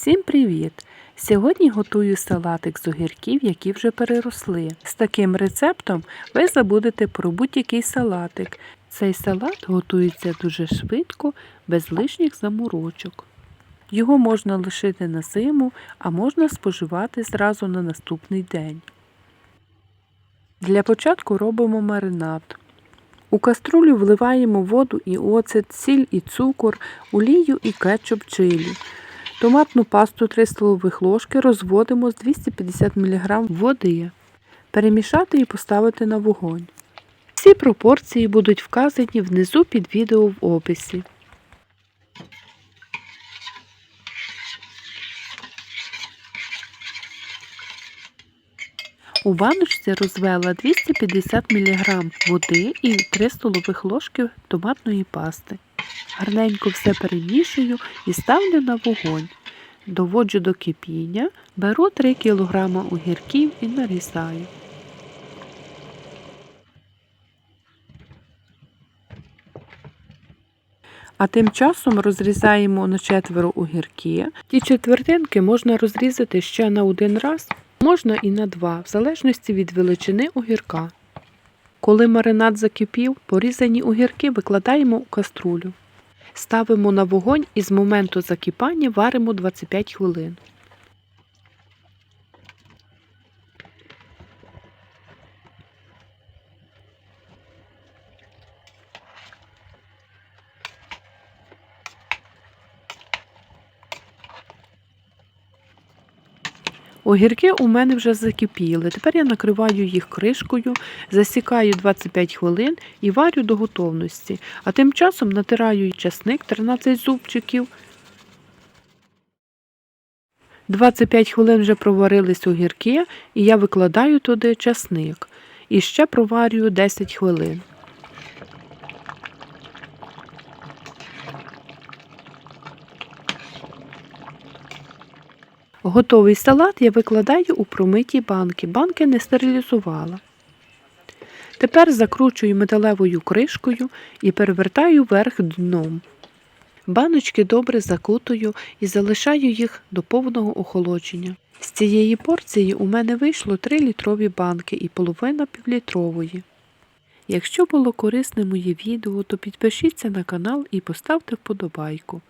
Всім привіт! Сьогодні готую салатик з огірків, які вже переросли. З таким рецептом ви забудете про будь-який салатик. Цей салат готується дуже швидко, без лишніх заморочок. Його можна лишити на зиму, а можна споживати зразу на наступний день. Для початку робимо маринад. У каструлю вливаємо воду і оцет, сіль і цукор, олію і кетчуп чилі. Томатну пасту 3 столових ложки розводимо з 250 мг води. Перемішати і поставити на вогонь. Всі пропорції будуть вказані внизу під відео в описі. У баночці розвела 250 мг води і 3 столових ложки томатної пасти. Гарненько все перемішую і ставлю на вогонь. Доводжу до кипіння, беру 3 кг огірків і нарізаю. А тим часом розрізаємо на четверо огірки. Ті четвертинки можна розрізати ще на один раз, можна і на два, в залежності від величини огірка. Коли маринад закипів, порізані огірки викладаємо у каструлю. Ставимо на вогонь і з моменту закипання варимо 25 хвилин. Огірки у мене вже закипіли. Тепер я накриваю їх кришкою, засікаю 25 хвилин і варю до готовності. А тим часом натираю часник 13 зубчиків. 25 хвилин вже проварились огірки, і я викладаю туди часник. І ще проварюю 10 хвилин. Готовий салат я викладаю у промиті банки. Банки не стерилізувала. Тепер закручую металевою кришкою і перевертаю вверх дном. Баночки добре закутую і залишаю їх до повного охолодження. З цієї порції у мене вийшло 3 літрові банки і половина півлітрової. Якщо було корисне моє відео, то підпишіться на канал і поставте вподобайку.